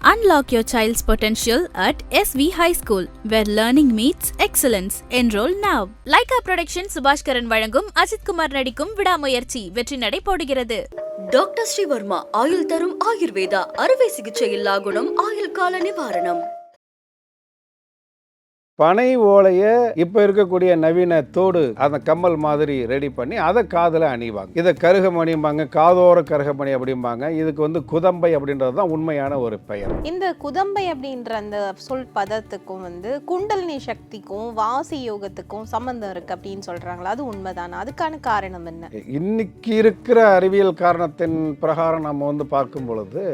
Unlock your child's potential at SV High School, where learning meets excellence. Enroll now. Lyca production Subaskaran வழங்கும் அஜித் குமார் நடிக்கும் விடாமுயற்சி வெற்றி நடை போடுகிறது டாக்டர் ஸ்ரீவர்மா ஆயுள் தரும் ஆயுர்வேதா அறுவை சிகிச்சை இல்லா குணம் ஆயுள் கால நிவாரணம் பனை ஓலையை இப்போ இருக்கக்கூடிய நவீன தோடு அந்த கம்மல் மாதிரி ரெடி பண்ணி அதை காதில் அணிவாங்க. இதை கருகமணிம்பாங்க காதோர கருகமணி அப்படிம்பாங்க. இதுக்கு வந்து குதம்பை அப்படின்றது தான் உண்மையான ஒரு பெயர். இந்த குதம்பை அப்படின்ற அந்த சொல் பதத்துக்கும் வந்து குண்டலினி சக்திக்கும் வாசி யோகத்துக்கும் சம்பந்தம் இருக்கு அப்படின்னு சொல்றாங்களா? அது உண்மைதானா? அதுக்கான காரணம் என்ன? இன்னைக்கு இருக்கிற அறிவியல் காரணத்தின் பிரகாரம் நம்ம வந்து பார்க்கும் பொழுது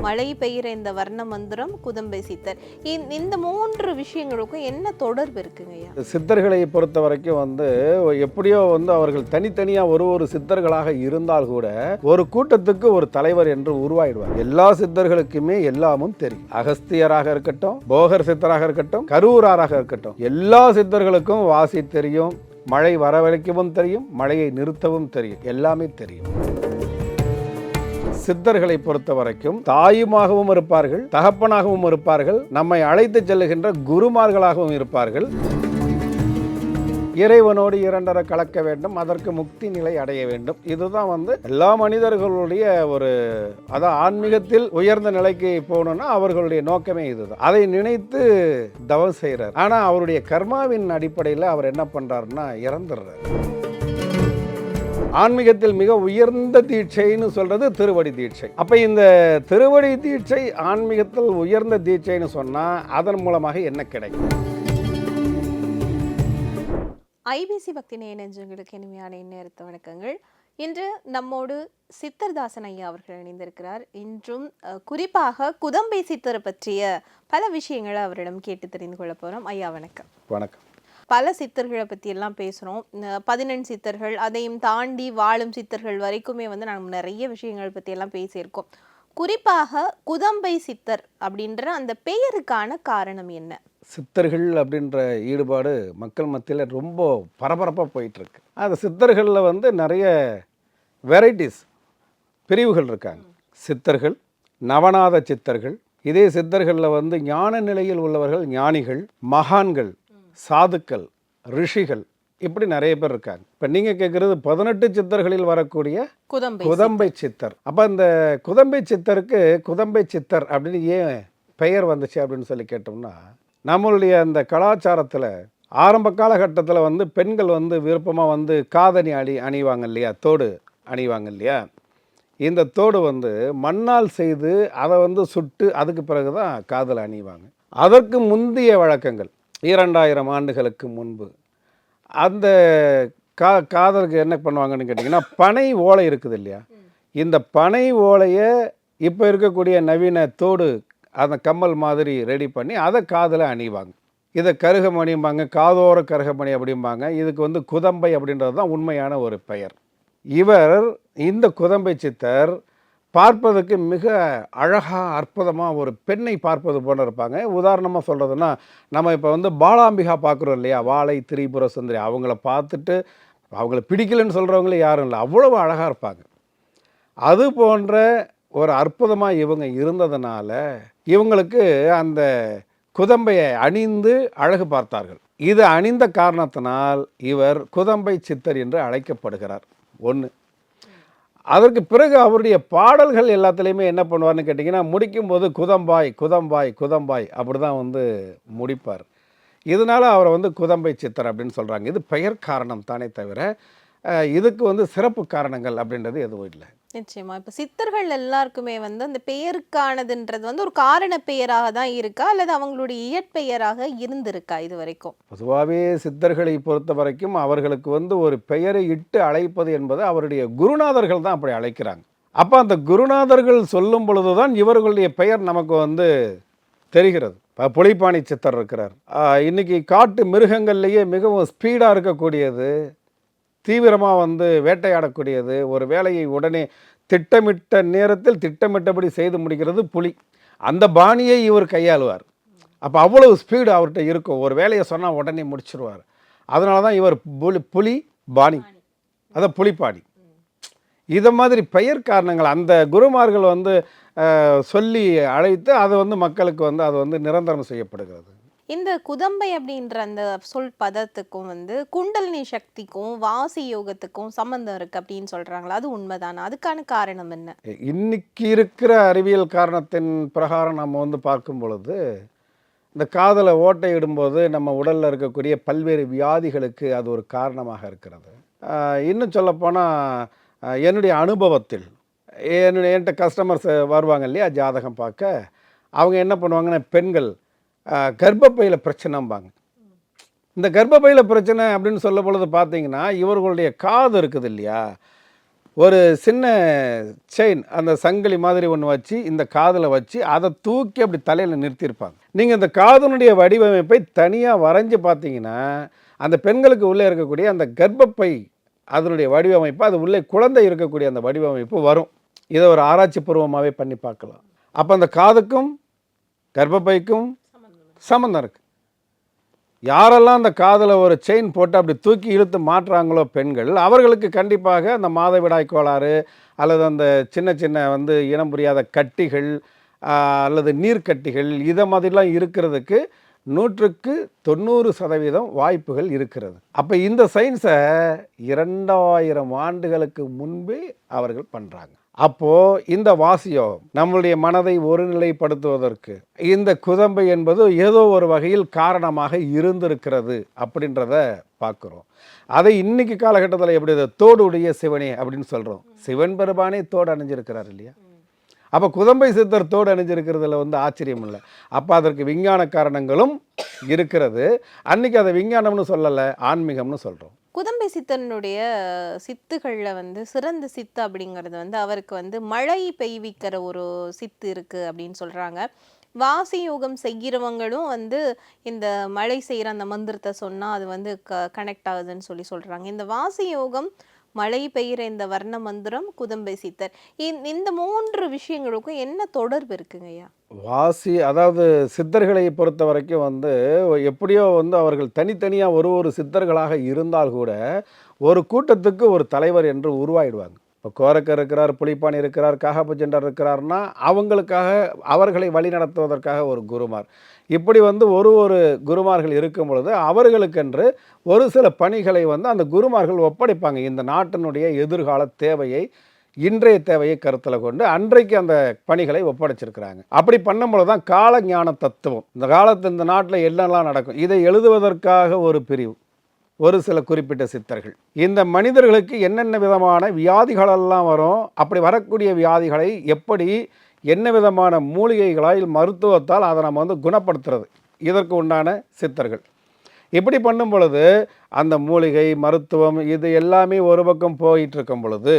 மழை பெய்கிற இந்த வர்ண மந்திரம் குதம்பை சித்தர். இந்த- இந்த மூன்று விஷயங்களுக்கும் என்ன தொடர்பு இருக்குங்க சித்தர்களை பொறுத்த வரைக்கும் வந்து எப்படியோ வந்து அவர்கள் தனித்தனியாக ஒரு ஒரு சித்தர்களாக இருந்தால் கூட ஒரு கூட்டத்துக்கு ஒரு தலைவர் என்று உருவாயிடுவார். எல்லா சித்தர்களுக்குமே எல்லாமும் தெரியும். அகஸ்தியராக இருக்கட்டும் போகர் சித்தராக இருக்கட்டும் கரூராராக இருக்கட்டும் எல்லா சித்தர்களுக்கும் வாசி தெரியும் மழை வரவழைக்கவும் தெரியும் மழையை நிறுத்தவும் தெரியும். எல்லாமே தெரியும். சித்தர்களை பொறுத்த வரைக்கும் தாயுமாகவும் இருப்பார்கள் தகப்பனாகவும் இருப்பார்கள் நம்மை அழைத்து செல்லுகின்ற குருமார்களாகவும் இருப்பார்கள். இறைவனோடு இரண்டரை கலக்க வேண்டும் அதற்கு முக்தி நிலை அடைய வேண்டும். இதுதான் வந்து எல்லா மனிதர்களுடைய ஒரு அதான் ஆன்மீகத்தில் உயர்ந்த நிலைக்கு போகணும்னா அவர்களுடைய நோக்கமே இதுதான். அதை நினைத்து தவம் செய்கிறார் ஆனால் அவருடைய கர்மாவின் அடிப்படையில் அவர் என்ன பண்றாருன்னா இறந்துடுறார். ஆன்மீகத்தில் மிக உயர்ந்த தீட்சைன்னு சொல்றது திருவடி தீட்சை. அப்ப இந்த திருவடி தீட்சை ஆன்மீகத்தில் உயர்ந்த தீட்சைன்னு சொன்னா அதன் மூலமாக என்ன கிடைக்கும்? ஐபிசி பக்தி நேயநெஞ்சங்களுக்கு இனிமையான இந்நேரத்து வணக்கங்கள். இன்று நம்மோடு சித்தர்தாசன் ஐயா அவர்கள் இணைந்திருக்கிறார். இன்றும் குறிப்பாக குதம்பை சித்தரை பற்றிய பல விஷயங்களை அவரிடம் கேட்டு தெரிந்து கொள்ள போறோம். ஐயா வணக்கம். வணக்கம். பல சித்தர்களை பற்றி எல்லாம் பேசுகிறோம் பதினெண் சித்தர்கள் அதையும் தாண்டி வாழும் சித்தர்கள் வரைக்குமே வந்து நாம் நிறைய விஷயங்கள் பற்றியெல்லாம் பேசியிருக்கோம். குறிப்பாக குதம்பை சித்தர் அப்படின்ற அந்த பெயருக்கான காரணம் என்ன? சித்தர்கள் அப்படின்ற ஈடுபாடு மக்கள் மத்தியில் ரொம்ப பரபரப்பாக போயிட்டுருக்கு. அந்த சித்தர்களில் வந்து நிறைய வெரைட்டிஸ் பிரிவுகள் இருக்காங்க. சித்தர்கள் நவநாத சித்தர்கள். இதே சித்தர்களில் வந்து ஞான நிலையில் உள்ளவர்கள் ஞானிகள் மகான்கள். சாதுக்கள் ரிஷிகள் இப்படி நிறைய பேர் இருக்காங்க. இப்போ நீங்கள் கேட்குறது பதினெட்டு சித்தர்களில் வரக்கூடிய குதம்பை குதம்பை சித்தர். அப்போ இந்த குதம்பை சித்தருக்கு குதம்பை சித்தர் அப்படின்னு ஏன் பெயர் வந்துச்சு அப்படின்னு சொல்லி கேட்டோம்னா நம்மளுடைய அந்த கலாச்சாரத்தில் ஆரம்ப காலகட்டத்தில் வந்து பெண்கள் வந்து விருப்பமாக வந்து காதணி அணி அணிவாங்க இல்லையா? தோடு அணிவாங்க இல்லையா? இந்த தோடு வந்து மண்ணால் செய்து அதை வந்து சுட்டு அதுக்கு பிறகு தான் காதல் அணிவாங்க. அதற்கு முந்தைய வழக்கங்கள். இரண்டாயிரம் ஆண்டுகளுக்கு முன்பு. அந்த கா காதலுக்கு என்ன பண்ணுவாங்கன்னு கேட்டிங்கன்னா பனை ஓலை இருக்குது இல்லையா? இந்த பனை ஓலையை இப்போ இருக்கக்கூடிய நவீன தோடு அந்த கம்மல் மாதிரி ரெடி பண்ணி அதை காதில் அணிவாங்க. இதை கருகமணிம்பாங்க காதோர கருகமணி அப்படிம்பாங்க. இதுக்கு வந்து குதம்பை அப்படின்றது தான் உண்மையான ஒரு பெயர். இவர் இந்த குதம்பை சித்தர் பார்ப்பதற்கு மிக அழகாக அற்புதமாக ஒரு பெண்ணை பார்ப்பது போல இருப்பாங்க. உதாரணமாக சொல்கிறதுன்னா நம்ம இப்போ வந்து பாலாம்பிகா பார்க்குறோம் இல்லையா? வாழை திரிபுர சுந்தரி. அவங்கள பார்த்துட்டு அவங்கள பிடிக்கலன்னு சொல்கிறவங்களே யாரும் இல்லை. அவ்வளவு அழகாக இருப்பாங்க. அது போன்ற ஒரு அற்புதமாக இவங்க இருந்ததுனால இவங்களுக்கு அந்த குதம்பையை அணிந்து அழகு பார்த்தார்கள். இது அணிந்த காரணத்தினால் இவர் குதம்பை சித்தர் என்று அழைக்கப்படுகிறார். ஒன்று அதற்கு பிறகு அவருடைய பாடல்கள் எல்லாத்துலேயுமே என்ன பண்ணுவார்னு கேட்டிங்கன்னா முடிக்கும்போது குதம்பாய் குதம்பாய் குதம்பாய் அப்படி தான் வந்து முடிப்பார். இதனால் அவரை வந்து குதம்பை சித்தர் அப்படின்னு சொல்கிறாங்க இது பெயர் காரணம் தானே தவிர இதுக்கு வந்து சிறப்பு காரணங்கள் அப்படின்றது எதுவும் இல்லை. நிச்சயமா. இப்போ சித்தர்கள் எல்லாருக்குமே வந்து அந்த பெயருக்கானதுன்றது வந்து ஒரு காரண பெயராக தான் இருக்கா? அல்லது அவங்களுடைய இயற்பெயராக இருந்திருக்கா இது வரைக்கும் பொதுவாகவே சித்தர்களை பொறுத்த வரைக்கும் அவர்களுக்கு வந்து ஒரு பெயரை இட்டு அழைப்பது என்பது அவருடைய குருநாதர்கள் தான் அப்படி அழைக்கிறாங்க. அப்போ அந்த குருநாதர்கள் சொல்லும் பொழுது தான் இவர்களுடைய பெயர் நமக்கு வந்து தெரிகிறது. இப்போ சித்தர் இருக்கிறார். இன்றைக்கி இன்னைக்கு காட்டு மிருகங்கள்லேயே மிகவும் ஸ்பீடாக இருக்கக்கூடியது தீவிரமாக வந்து வேட்டையாடக்கூடியது. ஒரு வேலையை உடனே திட்டமிட்ட நேரத்தில் திட்டமிட்டபடி செய்து முடிக்கிறது புலி. அந்த பாணியை இவர் கையாளுவார். அப்போ அவ்வளவு ஸ்பீடு அவர்கிட்ட இருக்கும். ஒரு வேலையை சொன்னால் உடனே முடிச்சிருவார். அதனால தான் இவர் புலி புலி பாணி. அதான் புலிப்பாணி. இதை மாதிரி பெயர் காரணங்கள் அந்த குருமார்கள் வந்து சொல்லி அழைத்து அது வந்து மக்களுக்கு வந்து அது வந்து நிரந்தரம் செய்யப்படுகிறது. இந்த குதம்பை அப்படின்ற அந்த சொல் பதத்துக்கும் வந்து குண்டலினி சக்திக்கும் வாசி யோகத்துக்கும் சம்பந்தம் இருக்கு அப்படின்னு சொல்றாங்களா? அது உண்மைதானா? அதுக்கான காரணம் என்ன? இன்னைக்கு இருக்கிற அறிவியல் காரணத்தின் பிரகாரம் நம்ம வந்து பார்க்கும் பொழுது இந்த காதலை ஓட்டை இடும்போது நம்ம உடலில் இருக்கக்கூடிய பல்வேறு வியாதிகளுக்கு அது ஒரு காரணமாக இருக்கிறது. இன்னும் சொல்லப்போனால் என்னுடைய அனுபவத்தில் என்னுடைய என்கிட்ட கஸ்டமர்ஸ் வருவாங்க இல்லையா? ஜாதகம் பார்க்க. அவங்க என்ன பண்ணுவாங்கன்னா பெண்கள் கர்ப்பப்பையில் பிரச்சனைம்பாங்க. இந்த கர்ப்பப்பையில் பிரச்சனை அப்படின்னு சொல்ல பொழுது பார்த்தீங்கன்னா இவர்களுடைய காது இருக்குது இல்லையா? ஒரு சின்ன செயின் அந்த சங்கிலி மாதிரி ஒன்று வச்சு இந்த காதில் வச்சு அதை தூக்கி அப்படி தலையில் நிறுத்தியிருப்பாங்க. நீங்கள் இந்த காதனுடைய வடிவமைப்பை தனியாக வரைஞ்சி பார்த்தீங்கன்னா அந்த பெண்களுக்கு உள்ளே இருக்கக்கூடிய அந்த கர்ப்பப்பை அதனுடைய வடிவமைப்பு அது உள்ளே குழந்தை இருக்கக்கூடிய அந்த வடிவமைப்பு வரும். இதை ஒரு ஆராய்ச்சி பூர்வமாகவே பண்ணி பார்க்கலாம். அப்போ அந்த காதுக்கும் கர்ப்பப்பைக்கும் சம்மந்தம் இருக்குது யாரெல்லாம் அந்த காதில் ஒரு செயின் போட்டு அப்படி தூக்கி இழுத்து மாட்டுறாங்களோ பெண்கள் அவர்களுக்கு கண்டிப்பாக அந்த மாதவிடாய் கோளாறு அல்லது அந்த சின்ன சின்ன வந்து இனம் புரியாத கட்டிகள் அல்லது நீர்க்கட்டிகள் இதை மாதிரிலாம் இருக்கிறதுக்கு நூற்றுக்கு தொண்ணூறு சதவீதம் வாய்ப்புகள் இருக்கிறது. அப்போ இந்த சயின்ஸை இரண்டாயிரம் ஆண்டுகளுக்கு முன்பே அவர்கள் பண்ணுறாங்க அப்போது இந்த வாசியம் நம்மளுடைய மனதை ஒருநிலைப்படுத்துவதற்கு இந்த குதம்பை என்பது ஏதோ ஒரு வகையில் காரணமாக இருந்திருக்கிறது அப்படின்றத பார்க்குறோம். அதை இன்னைக்கு காலகட்டத்தில் எப்படி தோடுடைய சிவனே அப்படின்னு சொல்கிறோம் சிவன் பெருமானே தோடு அணிஞ்சிருக்கிறார் இல்லையா? அப்போ குதம்பை சித்தர் தோடு அணிஞ்சிருக்கிறதுல வந்து ஆச்சரியம் இல்லை. அப்போ அதற்கு விஞ்ஞான காரணங்களும் இருக்கிறது. அன்னைக்கு அதை விஞ்ஞானம்னு சொல்லலை ஆன்மீகம்னு சொல்கிறோம் குதம்பை சித்தனுடைய சித்துகளில் வந்து சிறந்த சித்து அப்படிங்கிறது வந்து அவருக்கு வந்து மழை பெய்விக்கிற ஒரு சித்து இருக்கு அப்படின்னு சொல்கிறாங்க வாசி யோகம் செய்கிறவங்களும் வந்து இந்த மழை செய்கிற அந்த மந்திரத்தை சொன்னால் அது வந்து க கனெக்ட் ஆகுதுன்னு சொல்லி சொல்கிறாங்க இந்த வாசி யோகம் மழை பெய்கிற இந்த வர்ண மந்திரம் குதம்பை சித்தர். இந்த- இந்த மூன்று விஷயங்களுக்கும் என்ன தொடர்பு இருக்குங்க ஐயா? வாசி அதாவது சித்தர்களை பொறுத்த வரைக்கும் வந்து எப்படியோ வந்து அவர்கள் தனித்தனியாக ஒரு ஒரு சித்தர்களாக இருந்தால் கூட ஒரு கூட்டத்துக்கு ஒரு தலைவர் என்று உருவாயிடுவாங்க. இப்போ கோரக்கர் இருக்கிறார் புலிப்பாணி இருக்கிறார் காகாபுஜெண்டர் இருக்கிறார்னா அவங்களுக்காக அவர்களை வழிநடத்துவதற்காக ஒரு குருமார். இப்படி வந்து ஒரு ஒரு குருமார்கள் இருக்கும் பொழுது அவர்களுக்கென்று ஒரு சில பணிகளை வந்து அந்த குருமார்கள் ஒப்படைப்பாங்க. இந்த நாட்டினுடைய எதிர்கால தேவையை இன்றைய தேவையை கருத்தில் கொண்டு அன்றைக்கு அந்த பணிகளை ஒப்படைச்சிருக்கிறாங்க. அப்படி பண்ணும்பொழுது தான் கால ஞான தத்துவம். இந்த காலத்து இந்த நாட்டில் என்னெல்லாம் நடக்கும்? இதை எழுதுவதற்காக ஒரு பிரிவு. ஒரு சில குறிப்பிட்ட சித்தர்கள். இந்த மனிதர்களுக்கு என்னென்ன விதமான வியாதிகளெல்லாம் வரும் அப்படி வரக்கூடிய வியாதிகளை எப்படி என்ன விதமான மூலிகைகளால் மருத்துவத்தால் அதை நம்ம வந்து குணப்படுத்துறது? இதற்கு உண்டான சித்தர்கள். இப்படி பண்ணும் பொழுது அந்த மூலிகை மருத்துவம் இது எல்லாமே ஒரு பக்கம் போயிட்டு இருக்கும் பொழுது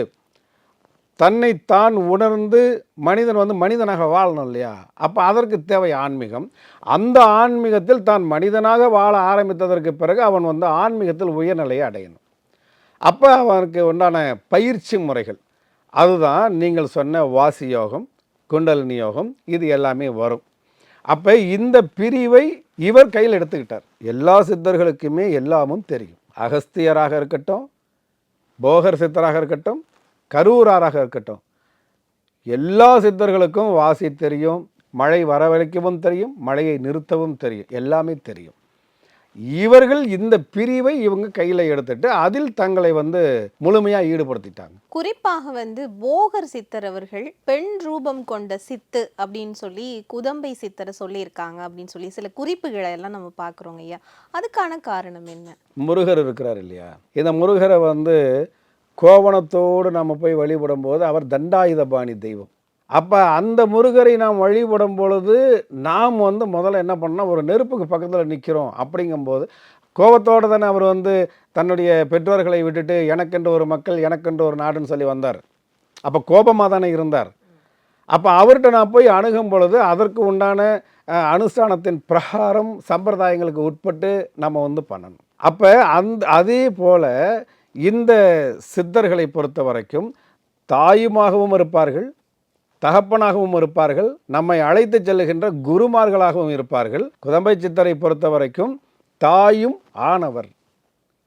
தன்னை தான் உணர்ந்து மனிதன் வந்து மனிதனாக வாழணும் இல்லையா? அப்போ அதற்கு தேவை ஆன்மீகம். அந்த ஆன்மீகத்தில் தான் மனிதனாக வாழ ஆரம்பித்ததற்கு பிறகு அவன் வந்து ஆன்மீகத்தில் உயர்நிலையை அடையணும். அப்போ அவனுக்கு உண்டான பயிற்சி முறைகள். அதுதான் நீங்கள் சொன்ன வாசி யோகம் குண்டலினி யோகம் இது எல்லாமே வரும். அப்போ இந்த பிரிவை இவர் கையில் எடுத்துக்கிட்டார். எல்லா சித்தர்களுக்குமே எல்லாமும் தெரியும். அகஸ்தியராக இருக்கட்டும் போகர் சித்தராக இருக்கட்டும் கரூராராக இருக்கட்டும். எல்லா சித்தர்களுக்கும் வாசி தெரியும் மழை வரவழைக்கவும் தெரியும் மழையை நிறுத்தவும் தெரியும் எல்லாமே தெரியும். இவர்கள் இந்த பிரிவை இவங்க கையில் எடுத்துட்டு அதில் தங்களை வந்து முழுமையாக ஈடுபடுத்திட்டாங்க. குறிப்பாக வந்து போகர் சித்தர் அவர்கள் பெண் ரூபம் கொண்ட சித்து அப்படின்னு சொல்லி குதம்பை சித்தரை சொல்லியிருக்காங்க அப்படின்னு சொல்லி சில குறிப்புகளை எல்லாம் நம்ம பார்க்குறோங்க ஐயா. அதுக்கான காரணம் என்ன? முருகர் இருக்கிறார் இல்லையா? இந்த முருகரை வந்து கோவணத்தோடு நம்ம போய் வழிபடும் போது அவர் தண்டாயுதபாணி தெய்வம். அப்போ அந்த முருகரை நாம் வழிபடும் பொழுது நாம் வந்து முதல்ல என்ன பண்ணால் ஒரு நெருப்புக்கு பக்கத்தில் நிற்கிறோம் அப்படிங்கும்போது கோபத்தோடு தானே அவர் வந்து தன்னுடைய பெற்றோர்களை விட்டுட்டு எனக்கென்று ஒரு மக்கள் எனக்கென்று ஒரு நாடுன்னு சொல்லி வந்தார். அப்போ கோபமாக தானே இருந்தார். அப்போ அவர்கிட்ட நான் போய் அணுகும் பொழுது அதற்கு உண்டான அனுஷ்டானத்தின் பிரகாரம் சம்பிரதாயங்களுக்கு உட்பட்டு நம்ம வந்து பண்ணணும். அப்போ அந்த அதே போல் இந்த சித்தர்களை பொறுத்த வரைக்கும் தாயுமாகவும் இருப்பார்கள் தகப்பனாகவும் இருப்பார்கள் நம்மை அழைத்து செல்லுகின்ற குருமார்களாகவும் இருப்பார்கள். குதம்பை சித்தரை பொறுத்த வரைக்கும் தாயும் ஆனவர்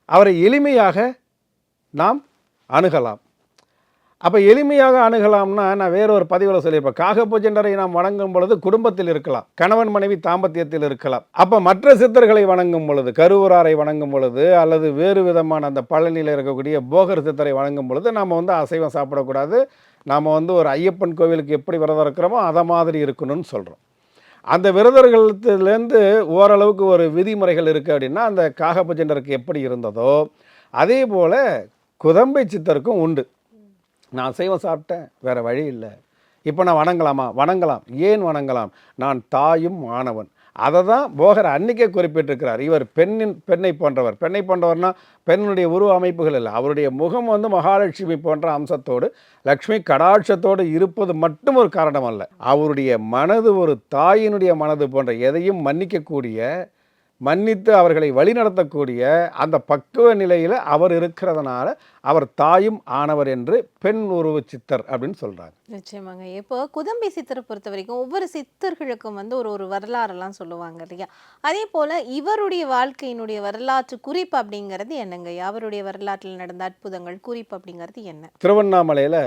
அவரை எளிமையாக நாம் அணுகலாம். அப்போ எளிமையாக அணுகலாம்னா நான் வேற ஒரு பதிவில் சொல்லியிருப்பேன். காகபூஜண்டரை நாம் வணங்கும் பொழுது குடும்பத்தில் இருக்கலாம். கணவன் மனைவி தாம்பத்தியத்தில் இருக்கலாம். அப்போ மற்ற சித்தர்களை வணங்கும் பொழுது கருவூராரை வணங்கும் பொழுது அல்லது வேறு விதமான அந்த பழனியில் இருக்கக்கூடிய போகர் சித்தரை வணங்கும் பொழுது நாம் வந்து அசைவம் சாப்பிடக்கூடாது. நாம் வந்து ஒரு ஐயப்பன் கோவிலுக்கு எப்படி விரதம் இருக்கிறோமோ அதை மாதிரி இருக்கணும்னு சொல்கிறோம் அந்த விரதர்கள்லேருந்து ஓரளவுக்கு ஒரு விதிமுறைகள் இருக்குது அப்படின்னா அந்த காகபூஜண்டருக்கு எப்படி இருந்ததோ அதே போல் குதம்பை சித்தருக்கும் உண்டு. நான் அசைவம் சாப்பிட்டேன் வேறு வழி இல்லை. இப்போ நான் வணங்கலாமா? வணங்கலாம். ஏன் வணங்கலாம்? நான் தாயும் மாணவன். அதை தான் போகர் அன்னைக்கே குறிப்பிட்டிருக்கிறார். இவர் பெண்ணின் பெண்ணை போன்றவர். பெண்ணை போன்றவர்னா பெண்ணுடைய உருவ அமைப்புகள் இல்லை. அவருடைய முகம் வந்து மகாலட்சுமி போன்ற அம்சத்தோடு லக்ஷ்மி கடாட்சத்தோடு இருப்பது மட்டும் ஒரு காரணம் அல்ல. அவருடைய மனது ஒரு தாயினுடைய மனது போன்ற எதையும் மன்னிக்கக்கூடிய மன்னித்து அவர்களை வழிநடத்தக்கூடிய அந்த பக்குவ நிலையில் அவர் இருக்கிறதுனால அவர் தாயும் ஆனவர் என்று பெண் உருவ சித்தர் அப்படின்னு சொல்கிறாங்க நிச்சயமாங்க. இப்போ குதம்பை சித்தரை பொறுத்த வரைக்கும் ஒவ்வொரு சித்தர்களுக்கும் வந்து ஒரு ஒரு வரலாறெல்லாம் சொல்லுவாங்க இல்லையா? அதே போல இவருடைய வாழ்க்கையினுடைய வரலாற்று குறிப்பு அப்படிங்கிறது என்னங்க? அவருடைய வரலாற்றில் நடந்த அற்புதங்கள் குறிப்பு அப்படிங்கிறது என்ன? திருவண்ணாமலையில்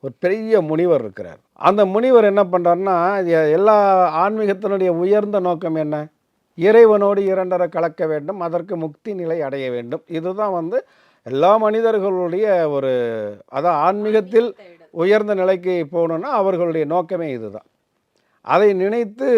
ஒரு பெரிய முனிவர் இருக்கிறார். அந்த முனிவர் என்ன பண்ணுறாருன்னா எல்லா ஆன்மீகத்தினுடைய உயர்ந்த நோக்கம் என்ன? இறைவனோடு இரண்டரை கலக்க வேண்டும் அதற்கு முக்தி நிலை அடைய வேண்டும். இதுதான் வந்து எல்லா மனிதர்களுடைய ஒரு அதான் ஆன்மீகத்தில் உயர்ந்த நிலைக்கு போகணுன்னா அவர்களுடைய நோக்கமே இதுதான். அதை நினைத்து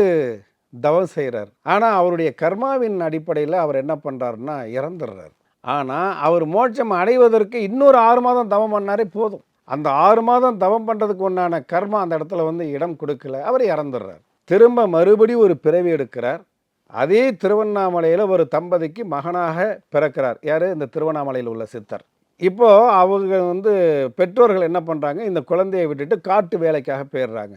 தவம் செய்கிறார் ஆனால் அவருடைய கர்மாவின் அடிப்படையில் அவர் என்ன பண்ணுறாருன்னா இறந்துடுறார் ஆனால் அவர் மோட்சம் அடைவதற்கு இன்னொரு ஆறு மாதம் தவம் பண்ணாரே போதும். அந்த ஆறு மாதம் தவம் பண்ணுறதுக்கு உண்டான கர்மா அந்த இடத்துல வந்து இடம் கொடுக்கல. அவர் இறந்துடுறார் திரும்ப மறுபடி ஒரு பிறவி எடுக்கிறார். அதே திருவண்ணாமலையில் ஒரு தம்பதிக்கு மகனாக பிறக்கிறார். யார்? இந்த திருவண்ணாமலையில் உள்ள சித்தர். இப்போ அவங்க வந்து பெற்றோர்கள் என்ன பண்ணுறாங்க இந்த குழந்தையை விட்டுட்டு காட்டு வேலைக்காக போயிடுறாங்க.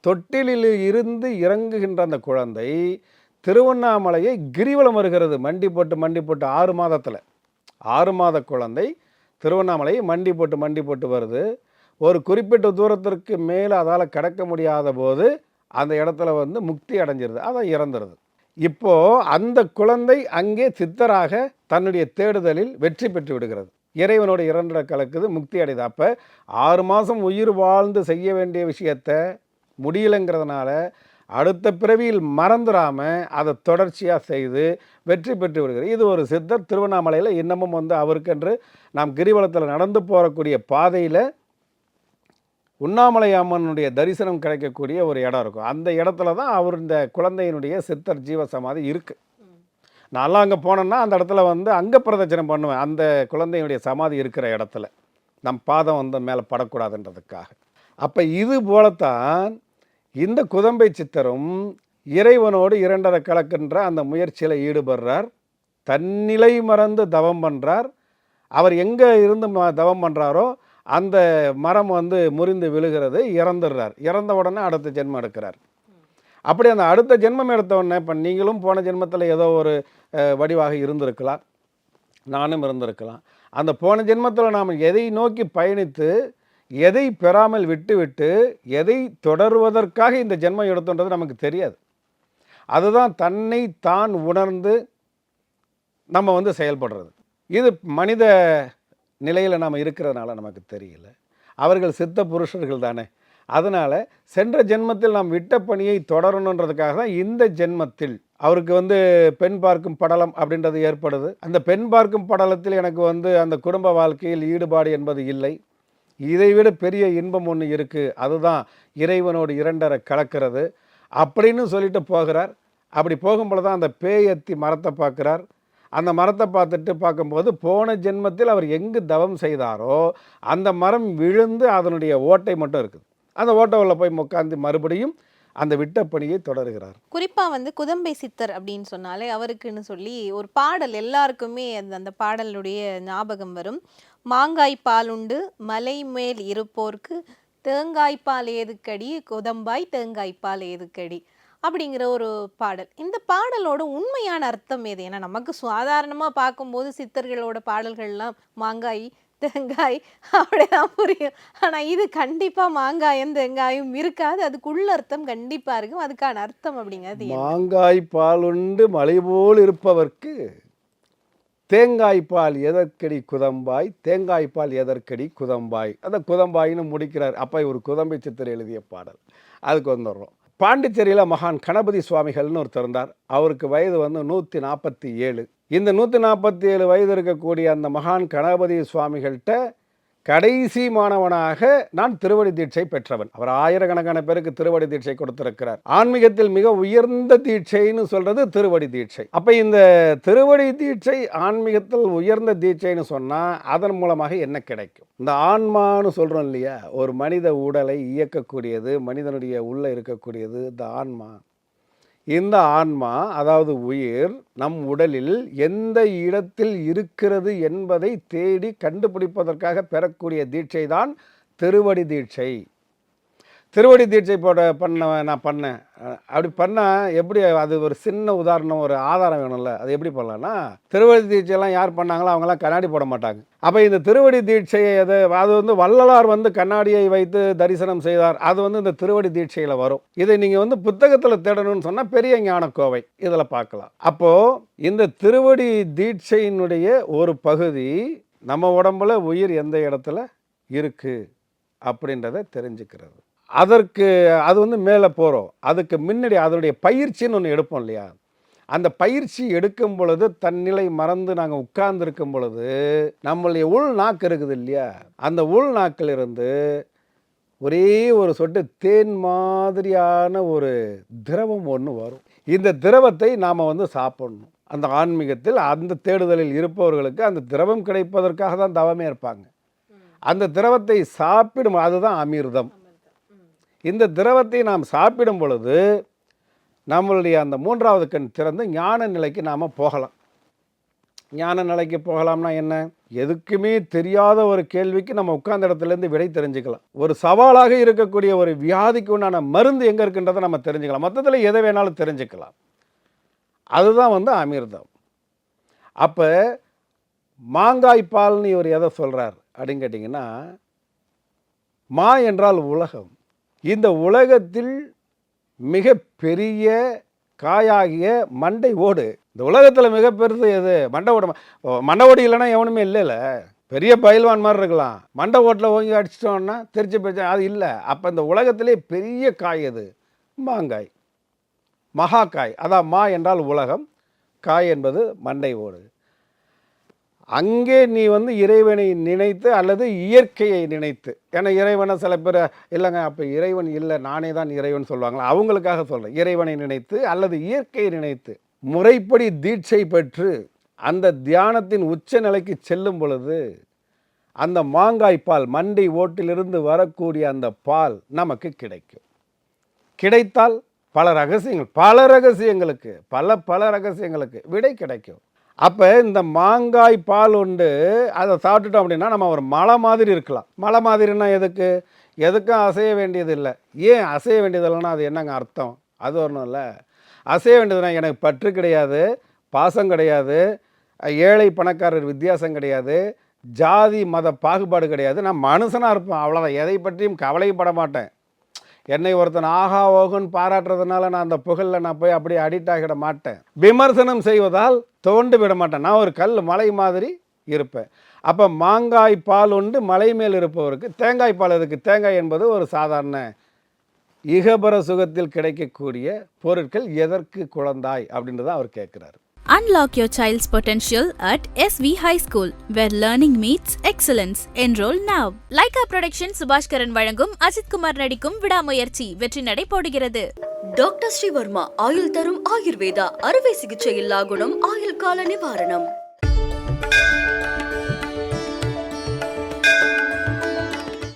தொட்டிலில் இருந்து இறங்குகின்ற அந்த குழந்தை திருவண்ணாமலையை கிரிவலம் வருகிறது. மண்டி போட்டு மண்டி போட்டு ஆறு மாதத்தில். ஆறு மாத குழந்தை திருவண்ணாமலையை மண்டி போட்டு மண்டி போட்டு வருது. ஒரு குறிப்பிட்ட தூரத்திற்கு மேலே அதால் கடக்க முடியாத போது அந்த இடத்துல வந்து முக்தி அடைஞ்சிருது. அதான் இறந்துருது. இப்போ அந்த குழந்தை அங்கே சித்தராக தன்னுடைய தேடுதலில் வெற்றி பெற்று விடுகிறது. இறைவனோட இரண்டர கலக்குது முக்தி அடையுது. அப்போ ஆறு மாதம் உயிர் வாழ்ந்து செய்ய வேண்டிய விஷயத்த முடியலைங்கிறதுனால அடுத்த பிறவியில் மறந்துடாமல் அதை தொடர்ச்சியாக செய்து வெற்றி பெற்று விடுகிறது. இது ஒரு சித்தர் திருவண்ணாமலையில் இன்னமும் வந்து அவருக்கென்று நாம் கிரிவலத்தில் நடந்து போகக்கூடிய பாதையில் உண்ணாமலை அம்மனுடைய தரிசனம் கிடைக்கக்கூடிய ஒரு இடம் இருக்கும். அந்த இடத்துல தான் அவர் இந்த குழந்தையினுடைய சித்தர் ஜீவ சமாதி இருக்குது நான்லாம் அங்கே போனேன்னா அந்த இடத்துல வந்து அங்கே பிரதட்சணம் பண்ணுவேன். அந்த குழந்தையினுடைய சமாதி இருக்கிற இடத்துல. நம் பாதம் வந்து மேலே படக்கூடாதுன்றதுக்காக. அப்போ இது போலத்தான் இந்த குதம்பை சித்தரும் இறைவனோடு இரண்டரை கலக்கின்ற அந்த முயற்சியில் ஈடுபடுறார். தன்னிலை மறந்து தவம் பண்ணுறார் அவர் எங்கே இருந்து ம- தவம் பண்ணுறாரோ அந்த மரம் வந்து முறிந்து விழுகிறது இறந்துடுறார். இறந்த உடனே அடுத்த ஜென்மம் எடுக்கிறார். அப்படி அந்த அடுத்த ஜென்மம் எடுத்த உடனே இப்போ நீங்களும் போன ஜென்மத்தில் ஏதோ ஒரு வடிவாக இருந்திருக்கலாம். நானும் இருந்திருக்கலாம். அந்த போன ஜென்மத்தில் நாம் எதை நோக்கி பயணித்து எதை பெறாமல் விட்டுவிட்டு எதை தொடர்வதற்காக இந்த ஜென்மம் எடுத்தோன்றது நமக்கு தெரியாது. அதுதான் தன்னை தான் உணர்ந்து நம்ம வந்து செயல்படுறது. இது மனித நிலையில் நாம் இருக்கிறதுனால நமக்கு தெரியல. அவர்கள் சித்த புருஷர்கள் தானே. அதனால் சென்ற ஜென்மத்தில் நாம் விட்ட பணியை தொடரணுன்றதுக்காக தான் இந்த ஜென்மத்தில் அவருக்கு வந்து பெண் பார்க்கும் படலம் அப்படின்றது ஏற்படுது. அந்த பெண் பார்க்கும் படலத்தில் எனக்கு வந்து அந்த குடும்ப வாழ்க்கையில் ஈடுபாடு என்பது இல்லை. இதைவிட பெரிய இன்பம் ஒன்று இருக்குது அதுதான் இறைவனோடு இரண்டரை கலக்கிறது. அப்படின்னு சொல்லிட்டு போகிறார். அப்படி போகும்பொழுது தான் அந்த பேயத்தி மரத்தை பார்க்குறார். அந்த மரத்தை பார்த்துட்டு பார்க்கும்போது போன ஜென்மத்தில் அவர் எங்கு தவம் செய்தாரோ அந்த மரம் விழுந்து அதனுடைய ஓட்டை மட்டும் இருக்குது. அந்த ஓட்டை உள்ள போய் உட்காந்து மறுபடியும் அந்த விட்ட பணியை தொடர்கிறார். குறிப்பா வந்து குதம்பை சித்தர் அப்படின்னு சொன்னாலே அவருக்குன்னு சொல்லி ஒரு பாடல் எல்லாருக்குமே அந்த அந்த பாடலுடைய ஞாபகம் வரும். மாங்காய் பால் உண்டு மலை மேல் இருப்போர்க்கு தேங்காய் பால் ஏதுக்கடி குதம்பாய் தேங்காய் பால் ஏதுக்கடி அப்படிங்கிற ஒரு பாடல். இந்த பாடலோட உண்மையான அர்த்தம் எது? ஏன்னா நமக்கு சாதாரணமாக பார்க்கும்போது சித்தர்களோட பாடல்கள்லாம் மாங்காய் தேங்காய் அப்படிதான் புரியும். ஆனால் இது கண்டிப்பாக மாங்காயும் தேங்காயும் இருக்காது. அதுக்குள்ள அர்த்தம் கண்டிப்பாக இருக்கும். அதுக்கான அர்த்தம் அப்படிங்கிறது மாங்காய் பால் உண்டு மலை போல் இருப்பவர்க்கு தேங்காய் பால் எதற்கடி குதம்பாய்? தேங்காய் பால் எதற்கடி குதம்பாய்? அந்த குதம்பாயின்னு முடிக்கிறார். அப்போ ஒரு குதம்பை சித்தர் எழுதிய பாடல். அதுக்கு வந்துடுறோம். பாண்டிச்சேரியில் மகான் கணபதி சுவாமிகள்னு ஒருத்தர் இருந்தார். அவருக்கு வயது வந்து நூற்றி நாற்பத்தி ஏழு. இந்த நூற்றி நாற்பத்தி ஏழு வயது இருக்கக்கூடிய அந்த மகான் கணபதி சுவாமிகள்கிட்ட கடைசி மாணவனாக நான் திருவடி தீட்சை பெற்றவன். அவர் ஆயிரக்கணக்கான பேருக்கு திருவடி தீட்சை கொடுத்திருக்கிறார். ஆன்மீகத்தில் மிக உயர்ந்த தீட்சைன்னு சொல்றது திருவடி தீட்சை. அப்ப இந்த திருவடி தீட்சை ஆன்மீகத்தில் உயர்ந்த தீட்சைன்னு சொன்னா அதன் மூலமாக என்ன கிடைக்கும்? இந்த ஆன்மான்னு சொல்றோம் இல்லையா? ஒரு மனித உடலை இயக்கக்கூடியது மனிதனுடைய உள்ள இருக்கக்கூடியது இந்த ஆன்மா. இந்த ஆன்மா அதாவது உயிர் நம் உடலில் எந்த இடத்தில் இருக்கிறது என்பதை தேடி கண்டுபிடிப்பதற்காக பெறக்கூடிய தீட்சை தான் திருவடி தீட்சை. திருவடி தீட்சை போட பண்ண நான் பண்ணேன். அப்படி பண்ணால் எப்படி அது ஒரு சின்ன உதாரணம் ஒரு ஆதாரம் வேணும்ல. அது எப்படி பண்ணலாம்னா திருவடி தீட்சையெல்லாம் யார் பண்ணாங்களோ அவங்களாம் கண்ணாடி போட மாட்டாங்க. அப்போ இந்த திருவடி தீட்சையை அது அது வந்து வள்ளலார் வந்து கண்ணாடியை வைத்து தரிசனம் செய்தார். அது வந்து இந்த திருவடி தீட்சையில் வரும். இதை நீங்கள் வந்து புத்தகத்தில் தேடணும்னு சொன்னால் பெரிய ஞானக்கோவை. இதில் பார்க்கலாம். அப்போது இந்த திருவடி தீட்சையினுடைய ஒரு பகுதி நம்ம உடம்புல உயிர் எந்த இடத்துல இருக்குது அப்படின்றத தெரிஞ்சுக்கிறது. அதற்கு அது வந்து மேலே போகிறோம் அதுக்கு முன்னாடி அதனுடைய பயிற்சின்னு ஒன்று எடுப்போம் இல்லையா? அந்த பயிற்சி எடுக்கும் பொழுது தன்னிலை மறந்து நாங்கள் உட்கார்ந்துருக்கும் பொழுது நம்மளுடைய உள் நாக்கு இருக்குது இல்லையா? அந்த உள் நாக்கிலிருந்து ஒரே ஒரு சொட்டு தேன் மாதிரியான ஒரு திரவம் ஒன்று வரும். இந்த திரவத்தை நாம் வந்து சாப்பிடணும். அந்த ஆன்மீகத்தில் அந்த தேடுதலில் இருப்பவர்களுக்கு அந்த திரவம் கிடைப்பதற்காக தான் தவமே இருப்பாங்க. அந்த திரவத்தை சாப்பிடும் அதுதான் அமிர்தம். இந்த திரவத்தை நாம் சாப்பிடும் பொழுது நம்மளுடைய அந்த மூன்றாவது கண் திறந்து ஞான நிலைக்கு நாம் போகலாம். ஞான நிலைக்கு போகலாம்னா என்ன? எதுக்குமே தெரியாத ஒரு கேள்விக்கு நம்ம உட்கார்ந்த இடத்துலேருந்து விடை தெரிஞ்சுக்கலாம். ஒரு சவாலாக இருக்கக்கூடிய ஒரு வியாதிக்கு உண்டான மருந்து எங்கே இருக்குன்றதை நம்ம தெரிஞ்சுக்கலாம். மொத்தத்தில் எதை வேணாலும் தெரிஞ்சுக்கலாம். அதுதான் வந்து அமிர்தம். அப்போ மாங்காய் பால்னு இவர் எதை சொல்கிறார் அப்படின்னு கேட்டிங்கன்னா மா என்றால் உலகம். இந்த உலகத்தில் மிக பெரிய காயாகிய மண்டை ஓடு. இந்த உலகத்தில் மிக பெருசு எது? மண்டை ஓடு மண்டை ஓடு இல்லைன்னா எவனுமே இல்லைல்ல. பெரிய பயில்வான் மாதிரி இருக்கலாம். மண்டை ஓட்டில் ஓங்கி அடிச்சிட்டோன்னா திருச்சி பிரச்சனை அது இல்லை. அப்போ இந்த உலகத்திலே பெரிய காய் எது? மாங்காய். மகாக்காய் அதான் மா என்றால் உலகம். காய் என்பது மண்டை ஓடு. அங்கே நீ வந்து இறைவனை நினைத்து அல்லது இயற்கையை நினைத்து. ஏன்னா இறைவனை சில பேர் இல்லைங்க அப்போ இறைவன் இல்லை நானே தான் இறைவன் சொல்லுவாங்களா? அவங்களுக்காக சொல்கிறேன் இறைவனை நினைத்து அல்லது இயற்கையை நினைத்து முறைப்படி தீட்சை பெற்று அந்த தியானத்தின் உச்ச நிலைக்கு செல்லும் பொழுது அந்த மாங்காய் பால் மண்டை ஓட்டிலிருந்து வரக்கூடிய அந்த பால் நமக்கு கிடைக்கும். கிடைத்தால் பல ரகசியங்கள் பல ரகசியங்களுக்கு பல பல ரகசியங்களுக்கு விடை கிடைக்கும். அப்போ இந்த மாங்காய் பால் உண்டு அதை சாப்பிட்டுட்டோம் அப்படின்னா நம்ம ஒரு மலை மாதிரி இருக்கலாம். மலை மாதிரினா எதுக்கு? எதுக்கும் அசைய வேண்டியது இல்லை ஏன் அசைய வேண்டியது இல்லைன்னா அது என்னங்க அர்த்தம்? அது ஒன்றும் இல்லை. அசைய வேண்டியதுனா எனக்கு பற்று கிடையாது பாசம் கிடையாது ஏழை பணக்காரர் வித்தியாசம் கிடையாது ஜாதி மத பாகுபாடு கிடையாது. நான் மனுஷனாக இருப்பேன் அவ்வளோதான் எதை பற்றியும் கவலைப்பட மாட்டேன். என்னை ஒருத்தன் ஆகா ஓகுன்னு பாராட்டுறதுனால நான் அந்த புகழில் நான் போய் அப்படியே அடிக்ட் ஆகிட மாட்டேன். விமர்சனம் செய்வதால் தோண்டு விட மாட்டேன். நான் ஒரு கல் மலை மாதிரி இருப்பேன். அப்போ மாங்காய் பால் உண்டு மலை மேல் இருப்பவருக்கு தேங்காய் பால் இருக்கு தேங்காய் என்பது ஒரு சாதாரண இகபர சுகத்தில் கிடைக்கக்கூடிய பொருட்கள் எதற்கு குழந்தாய்? அப்படின்றத அவர் கேட்குறாரு. Unlock your child's potential at SV High School, where learning meets excellence. Enroll now. Lyca production Subaskaran வழங்கும் அஜித் குமார் நடிக்கும் விடாமுயற்சி வெற்றி நடை போடுகிறது டாக்டர் ஸ்ரீவர்மா ஆயுள் தரும் ஆயுர்வேதா அறுவை சிகிச்சை இல்லா குணம் ஆயுள் கால நிவாரணம்